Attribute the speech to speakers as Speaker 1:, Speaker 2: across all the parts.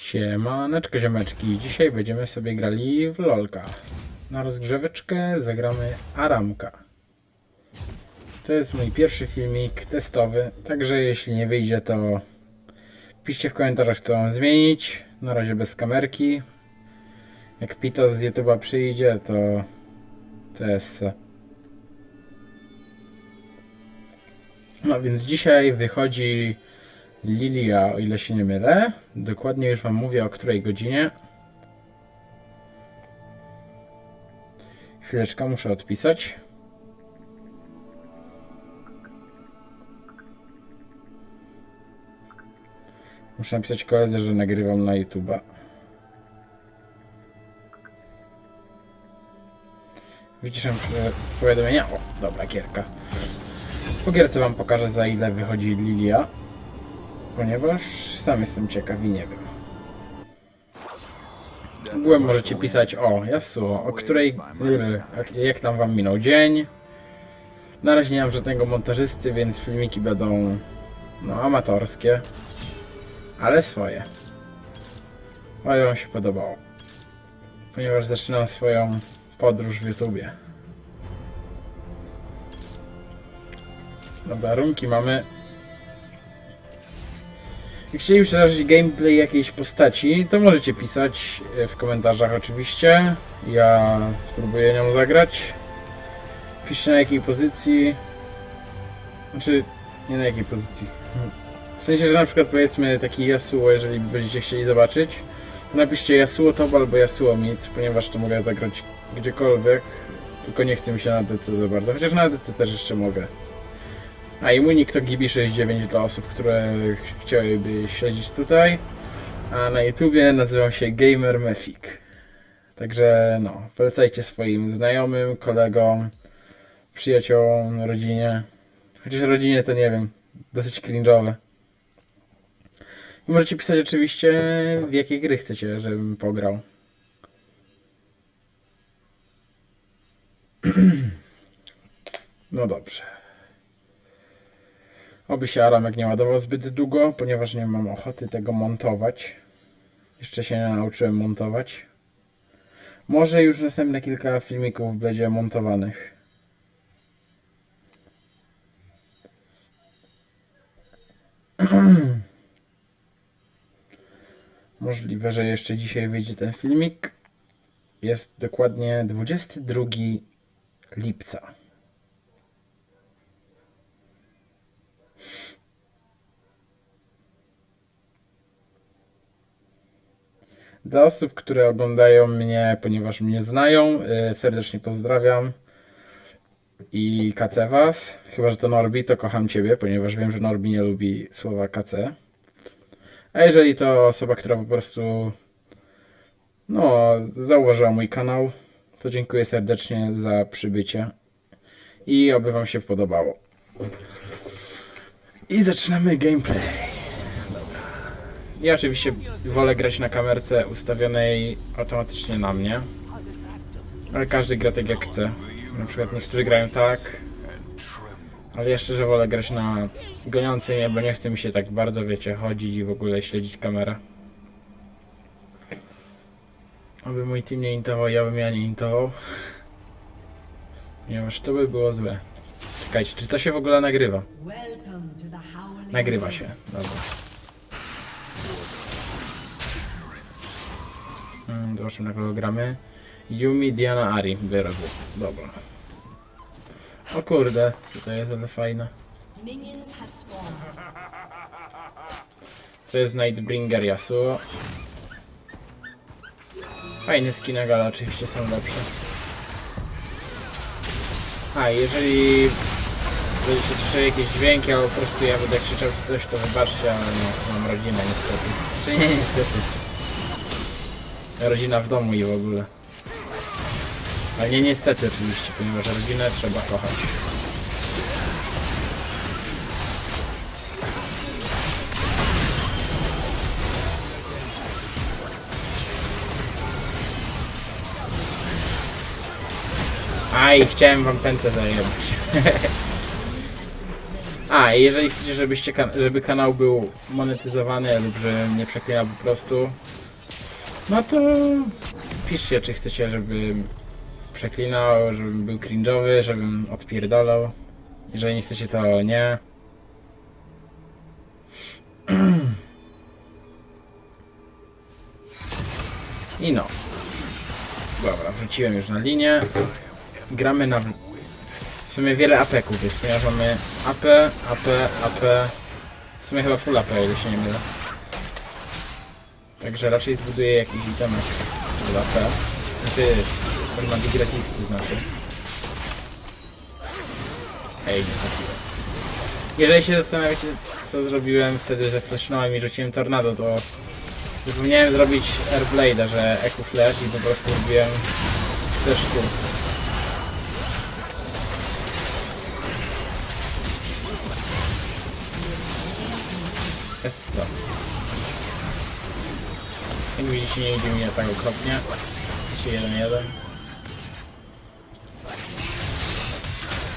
Speaker 1: Siemaneczko ziomeczki, dzisiaj będziemy sobie grali w LOLka. Na rozgrzeweczkę zagramy Aramka. To jest mój pierwszy filmik testowy, także jeśli nie wyjdzie to piszcie w komentarzach co mam zmienić. Na razie bez kamerki. Jak Pitos z YouTube'a przyjdzie to TS. No więc dzisiaj wychodzi Lilia, o ile się nie mylę. Dokładnie już Wam mówię o której godzinie. Chwileczkę, muszę odpisać. Muszę napisać koledze, że nagrywam na YouTube'a. Wyciszam e, powiadomienia. O, dobra, gierka. Po gierce Wam pokażę za ile wychodzi Lilia ponieważ sam jestem ciekaw i nie wiem. Ogółem możecie pisać o Yasuo, o której, jak, tam wam minął dzień. Na razie nie mam żadnego montażysty, więc filmiki będą no amatorskie, ale swoje. Ale wam się podobało, ponieważ zaczynam swoją podróż w YouTubie. Dobra, runki mamy chcielibyście zobaczyć gameplay jakiejś postaci, to możecie pisać e, w komentarzach oczywiście. Ja spróbuję nią zagrać. Piszcie na jakiej pozycji. Znaczy, nie na jakiej pozycji. W sensie, że na przykład powiedzmy taki Yasuo, jeżeli będziecie chcieli zobaczyć, to napiszcie Yasuo top albo Yasuo mid, ponieważ to mogę zagrać gdziekolwiek. Tylko nie chce mi się na DC za bardzo, chociaż na DC też jeszcze mogę. A i mój nick to Gibi69 dla osób, które ch- chciałyby śledzić tutaj. A na YouTubie nazywam się Gamer Mefik. Także no, polecajcie swoim znajomym, kolegom, przyjaciołom, rodzinie. Chociaż rodzinie to nie wiem, dosyć cringe'owe. Możecie pisać oczywiście w jakie gry chcecie, żebym pograł. No dobrze. Oby się Aramek nie ładował zbyt długo, ponieważ nie mam ochoty tego montować. Jeszcze się nie nauczyłem montować. Może już następne kilka filmików będzie montowanych. Możliwe, że jeszcze dzisiaj wyjdzie ten filmik. Jest dokładnie 22 lipca. Dla osób, które oglądają mnie, ponieważ mnie znają, y, serdecznie pozdrawiam i KC was. Chyba, że to Norbi, to kocham Ciebie, ponieważ wiem, że Norbi nie lubi słowa KC. A jeżeli to osoba, która po prostu no, zauważyła mój kanał, to dziękuję serdecznie za przybycie i oby Wam się podobało. I zaczynamy gameplay. Ja oczywiście wolę grać na kamerce ustawionej automatycznie na mnie. Ale każdy gra tak jak chce. Na przykład niektórzy grają tak. Ale ja szczerze wolę grać na goniącej mnie, bo nie chce mi się tak bardzo, wiecie, chodzić i w ogóle śledzić kamerę. Aby mój team nie intował, ja bym ja nie intował. Ponieważ to by było złe. Czekajcie, czy to się w ogóle nagrywa? Nagrywa się, dobra. Mm, Zobaczymy na kogo gramy. Yumi, Diana, Ari. Go. Dobra. O kurde, tutaj jest ale fajne. To jest Nightbringer Yasuo. Fajne skiny gala oczywiście są lepsze. A, jeżeli będziecie słyszeli jakieś dźwięki, albo po prostu ja będę krzyczał czy coś, to wybaczcie, ale no, mam rodzinę niestety. Czy nie niestety. Rodzina w domu i w ogóle. Ale nie niestety oczywiście, ponieważ rodzinę trzeba kochać. Aj, chciałem wam pętlę zajebać. A, jeżeli chcecie, żebyście kan- żeby kanał był monetyzowany lub że nie przeklinał po prostu, no to piszcie, czy chcecie, żebym przeklinał, żebym był cringe'owy, żebym odpierdalał. Jeżeli nie chcecie, to nie. I no. Dobra, wróciłem już na linię. Gramy na... W sumie wiele apeków jest, ponieważ mamy AP, AP, AP. W sumie chyba full AP, ile się nie mylę. Także raczej zbuduję jakiś itemek pod AP. Znaczy, on ma digresisty znaczy. Ej, nie trafiłem. Jeżeli się zastanawiacie, co zrobiłem wtedy, że flashnąłem i rzuciłem tornado, to zapomniałem zrobić Airblade'a, że Echo Flash i po prostu zrobiłem też tu. Jest. Jak widzicie, nie idzie mi tak okropnie. 3-1-1.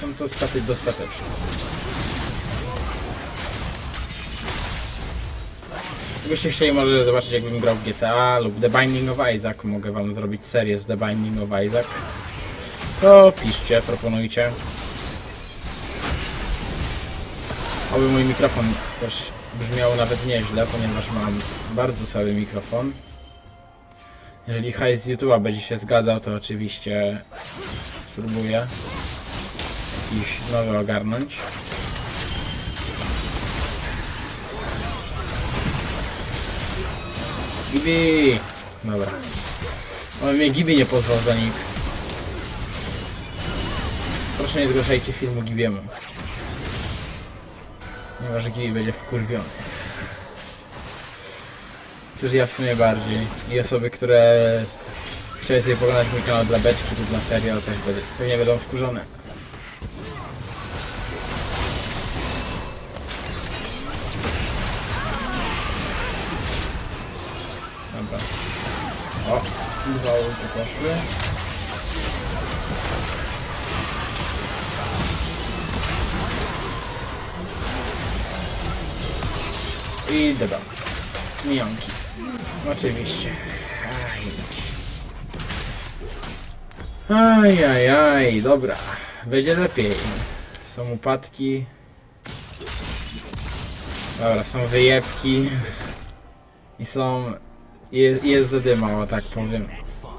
Speaker 1: Są to staty dostateczne. Gdybyście chcieli może zobaczyć jakbym grał w GTA lub The Binding of Isaac, mogę wam zrobić serię z The Binding of Isaac. To piszcie, proponujcie. Oby mój mikrofon też brzmiał nawet nieźle, ponieważ mam bardzo słaby mikrofon. Jeżeli hajs z YouTube'a będzie się zgadzał, to oczywiście spróbuję jakiś nowy ogarnąć. Gibi! Dobra. On mnie Gibi nie pozwał za nick. Proszę nie zgłaszajcie filmu Gibiemu. Ponieważ Gibi będzie wkurwiony. Przecież ja w sumie bardziej. I osoby, które chciały sobie poglądać mój kanał dla beczki lub na serial też będzie- pewnie będą wkurzone. Dobra. O, dwa ulty poszły. I dodam. Mijonki. Oczywiście. Aj, aj, aj, dobra. Będzie lepiej. Są upadki. Dobra, są wyjebki. I są... Jest, jest zadyma, tak powiem.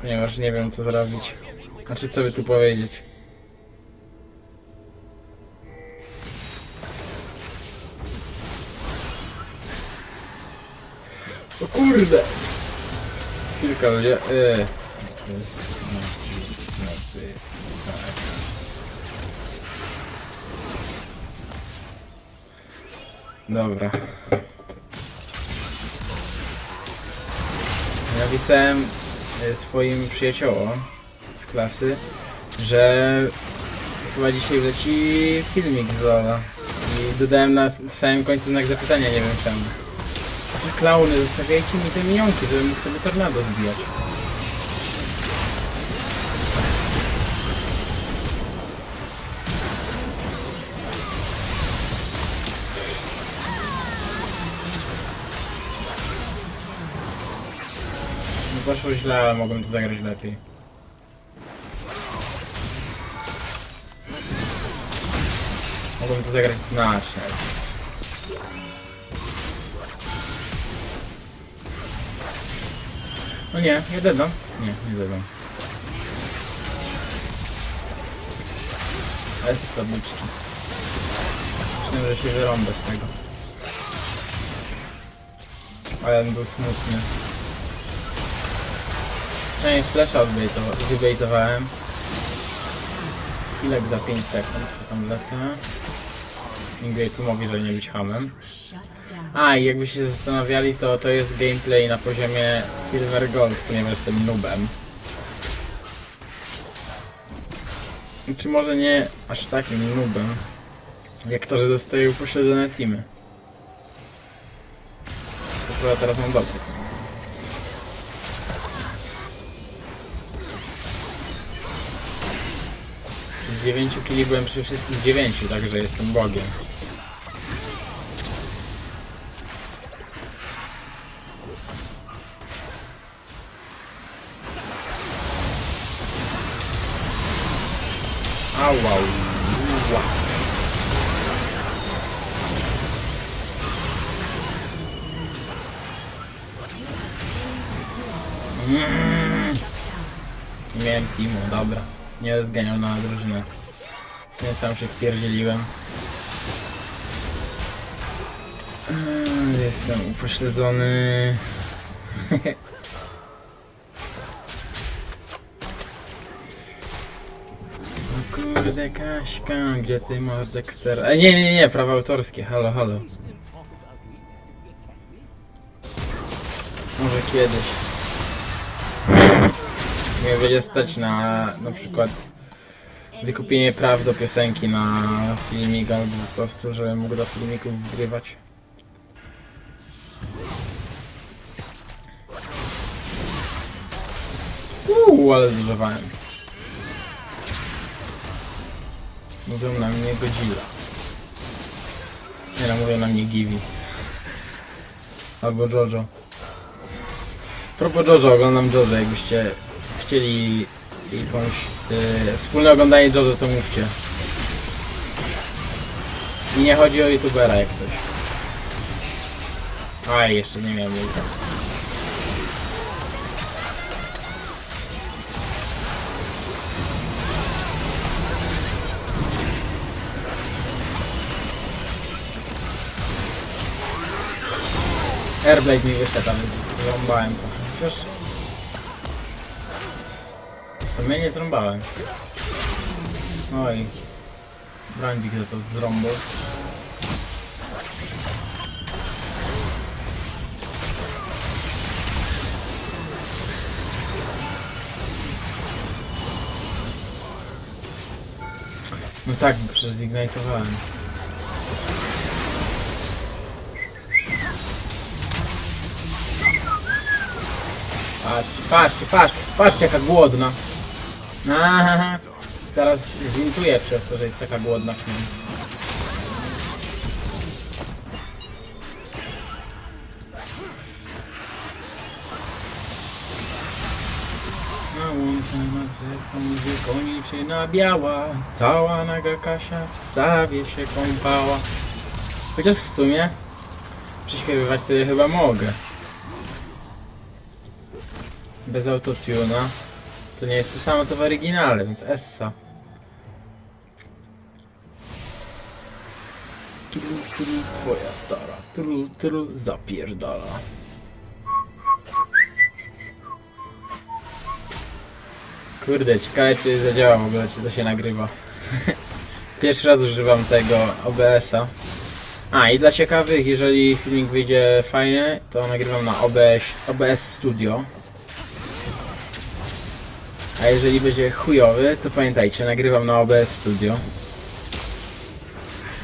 Speaker 1: Ponieważ nie wiem co zrobić. Znaczy co by tu powiedzieć. Kurde! Kilka ludzi... Yy. Dobra. Napisałem e, swoim przyjaciołom z klasy, że chyba dzisiaj wleci filmik z Lola. I dodałem na samym końcu znak zapytania, nie wiem czemu. Że Klauny, zostawiajcie mi te minionki, żebym mógł sobie tornado zbijać. No poszło źle, ale mogłem to zagrać lepiej. Mogłem to zagrać znacznie. lepiej. No nie, nie dodam. Nie, nie dodam. Ale jest tabliczki. Myślałem, że się wyrąbę z tego. Ale on był smutny. Flasha odbejtowa- wybejtowałem. Chwilek za 5 sekund, co tam lecę. Ingrid mówi, że nie być hamem. A, i jakby się zastanawiali, to to jest gameplay na poziomie Silver Gold, ponieważ jestem noobem. Czy może nie aż takim noobem, jak to, że dostaję upośledzone teamy. Chyba teraz mam dobry. Z 9 kili byłem przy wszystkich 9, także jestem bogiem. Wow, wow, wow. Mm. Miałem teamu, dobra. Nie zganiał na drużynę. Nie sam się wpierdzieliłem. Mm, Jestem upośledzony. kurde Kaśka, gdzie ty masz Dexter? E, nie, nie, nie, prawa autorskie, halo, halo. Może kiedyś. Nie będzie stać na na przykład wykupienie praw do piosenki na filmik albo po prostu, żebym mógł do filmików wgrywać. Uuu, ale zużywałem. Mówią na mnie Godzilla. Nie no, mówią na mnie Givi. Albo Jojo. Propos Jojo, oglądam Jojo, jakbyście chcieli jakąś e, wspólne oglądanie Jojo, to mówcie. I nie chodzi o youtubera jak ktoś. Aj, jeszcze nie miałem ulta. Airblade mi wyszedł, ale zrąbałem to. Chociaż... To mnie nie zrąbałem. Oj. Brandzik za to zrąbał. No tak, przecież. Patrzcie, patrzcie, patrzcie, jaka głodna. Aha, teraz zintuje przez to, że jest taka głodna nim. Na łące nad rzeką wykoniczyna biała Cała naga Kasia w stawie się kąpała Chociaż w sumie Prześpiewywać sobie chyba mogę bez autotuna. To nie jest to samo co w oryginale, więc Essa. Tru, tru, twoja stara. Tru, tru, zapierdala. Kurde, ciekawe czy zadziała w ogóle, czy to się nagrywa. Pierwszy raz używam tego OBS-a. A i dla ciekawych, jeżeli filmik wyjdzie fajnie, to nagrywam na OBS, OBS Studio. A jeżeli będzie chujowy, to pamiętajcie, nagrywam na OBS Studio.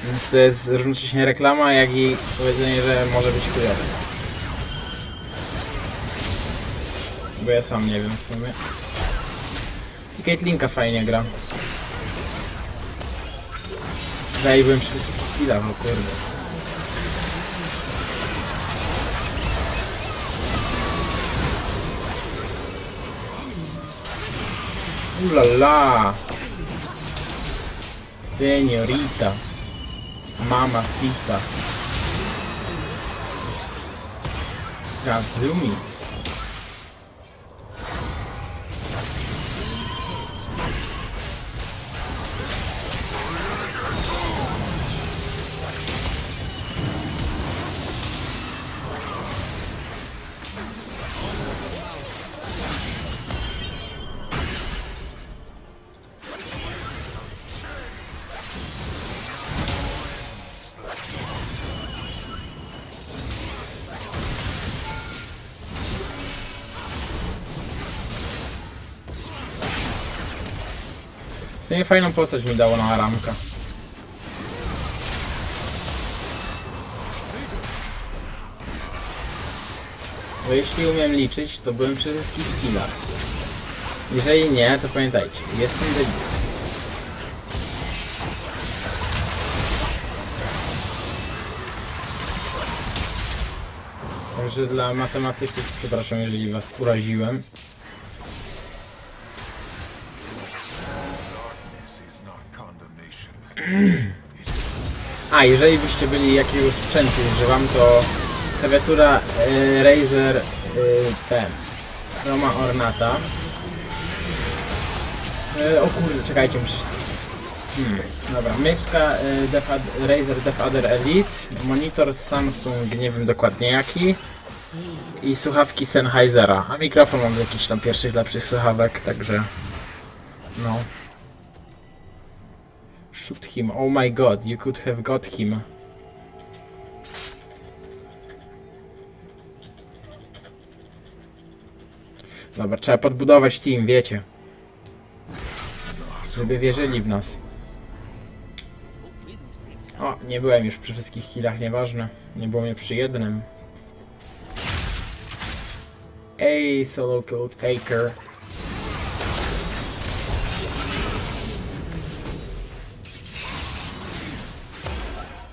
Speaker 1: Więc to jest równocześnie reklama, jak i powiedzenie, że może być chujowy. Bo ja sam nie wiem w sumie. I Caitlinka fajnie gra. Zajebłem wszystkich skilla, no kurde. Ulala! Signorita! Mamma fitta! Grazie, umile! W sumie fajną postać mi dało na ramka. Bo jeśli umiem liczyć, to byłem przy wszystkich skillach. Jeżeli nie, to pamiętajcie, jestem debilem. Także dla matematyków, przepraszam, jeżeli was uraziłem. A, jeżeli byście byli jakiegoś sprzętu używam, to klawiatura y, Razer y, ten Roma Ornata. Y, o kurde, czekajcie, muszę... Hmm, dobra, myszka y, Defad, Razer Defader Elite, monitor Samsung, nie wiem dokładnie jaki i słuchawki Sennheisera, a mikrofon mam z tam pierwszych lepszych słuchawek, także no. Shoot him, oh my god, you could have got him. Dobra, trzeba podbudować team, wiecie. Żeby wierzyli w nas. O, nie byłem już przy wszystkich killach, nieważne. Nie było mnie przy jednym. Ej, solo kill taker.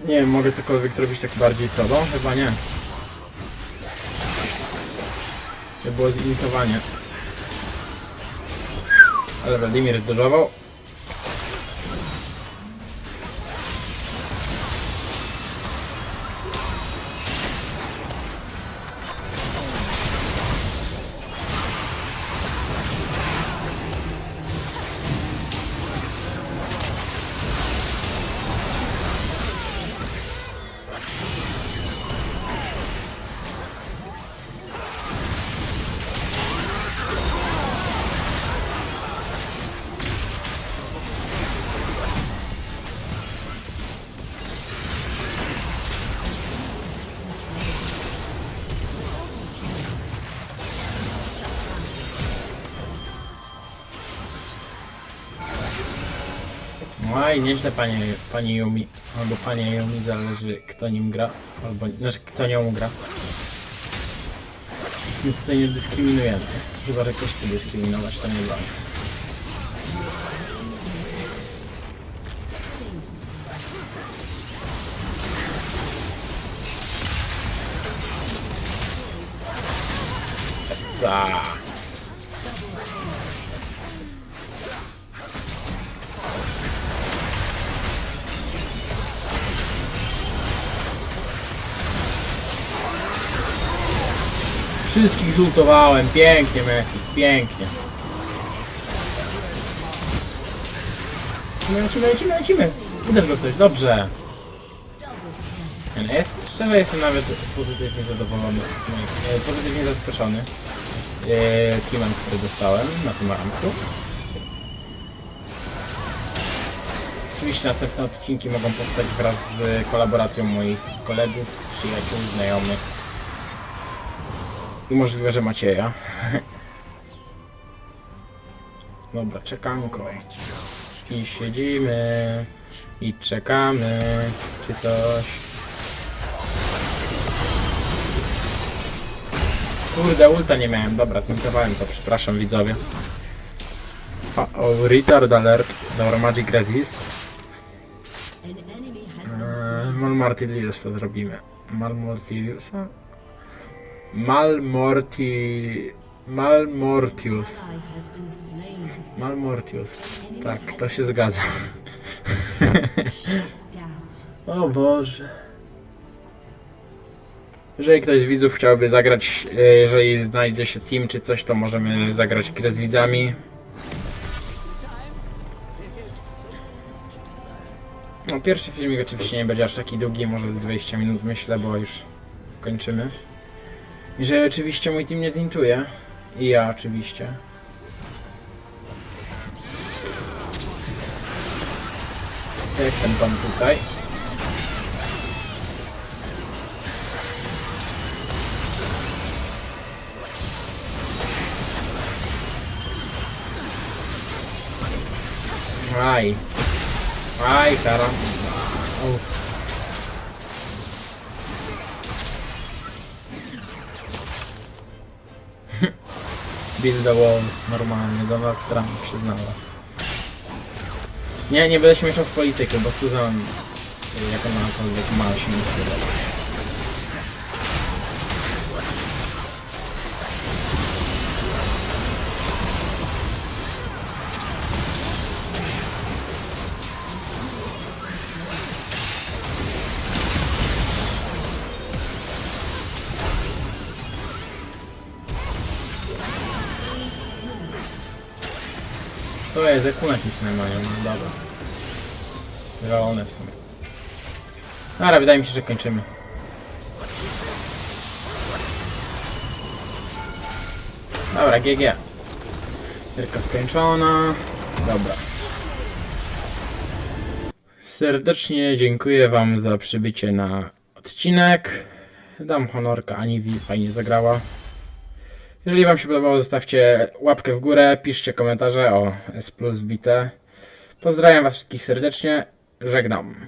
Speaker 1: Nie wiem, mogę cokolwiek zrobić tak bardziej solo? Chyba nie. To było zimitowanie. Ale Wladimir zdożował. No i nieźle panie, panie Yumi. Albo panie Yumi, zależy kto nim gra. Albo, znaczy kto nią gra. Nic tutaj nie dyskryminujemy. Chyba, że ktoś chce dyskryminować, to nie ważne. Wszystkich zultowałem, pięknie Mefi, pięknie. Lecimy, lecimy, lecimy, lecimy. Uderz go ktoś, dobrze. No jest, szczerze jestem nawet pozytywnie zadowolony, nie, pozytywnie zaskoczony e, teamem, który dostałem na tym ranku. Oczywiście następne odcinki mogą powstać wraz z kolaboracją moich kolegów, przyjaciół, znajomych. I możliwe, że Macieja. Dobra, czekanko. I siedzimy. I czekamy. Czy coś. Kurde, ulta nie miałem. Dobra, zmontowałem to. Przepraszam widzowie. O, o retard alert. Dobra, Magic Resist. Eee,
Speaker 2: slain.
Speaker 1: Malmortilius to zrobimy. Malmortiliusa? Malmorti... Malmortius. Malmortius. Tak, to się zgadza. O Boże. Jeżeli ktoś z widzów chciałby zagrać, jeżeli znajdzie się team czy coś, to możemy zagrać grę z widzami. No, pierwszy filmik oczywiście nie będzie aż taki długi, może z 20 minut myślę, bo już kończymy. Jeżeli oczywiście mój team nie zintuje. I ja oczywiście. Jak ten pan tutaj. Aj. Aj, kara. Uff. Build the wall, normalnie, do Nordstrom przyznała. Nie, nie będę się mieszał w politykę, bo Susan, y, jak ona nakolwiek ma się nie To jest, jak nacisnę mają, no dobra. Zielone są. Dobra, wydaje mi się, że kończymy. Dobra, GG. Gierka skończona. Dobra. Serdecznie dziękuję Wam za przybycie na odcinek. Dam honorka Aniwi, fajnie zagrała. Jeżeli Wam się podobało, zostawcie łapkę w górę, piszcie komentarze o S plus wbite. Pozdrawiam Was wszystkich serdecznie. Żegnam.